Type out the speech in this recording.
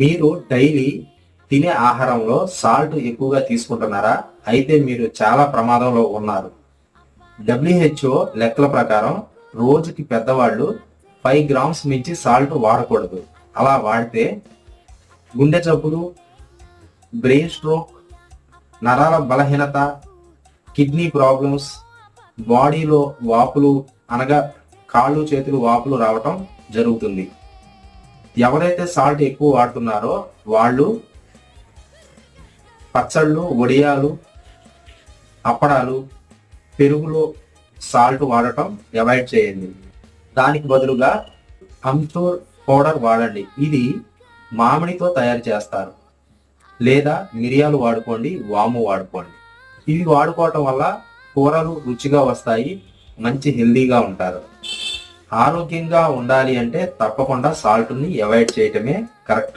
మీరు డైలీ తినే ఆహారంలో సాల్ట్ ఎక్కువగా తీసుకుంటున్నారా? అయితే మీరు చాలా ప్రమాదంలో ఉన్నారు. డబ్ల్యూహెచ్ఓ లెక్కల ప్రకారం రోజుకి పెద్దవాళ్ళు ఫైవ్ గ్రామ్స్ మించి సాల్ట్ వాడకూడదు. అలా వాడితే గుండె జబ్బులు బ్రెయిన్ స్ట్రోక్ నరాల బలహీనత కిడ్నీ ప్రాబ్లమ్స్ బాడీలో వాపులు అనగా కాళ్ళు చేతులు వాపులు రావటం జరుగుతుంది. ఎవరైతే సాల్ట్ ఎక్కువ వాడుతున్నారో వాళ్ళు పచ్చళ్ళు వడియాలు అప్పడాలు పెరుగులో సాల్ట్ వాడటం అవాయిడ్ చేయండి. దానికి బదులుగా అమ్చూర్ పౌడర్ వాడండి. ఇది మామిడితో తయారు చేస్తారు. లేదా మిరియాలు వాడుకోండి వాము వాడుకోండి. ఇవి వాడుకోవటం వల్ల కూరలు రుచిగా వస్తాయి మంచి హెల్దీగా ఉంటారు. ఆరోగ్యంగా ఉండాలి అంటే తప్పకుండా సాల్ట్ని అవాయిడ్ చేయటమే కరెక్ట్.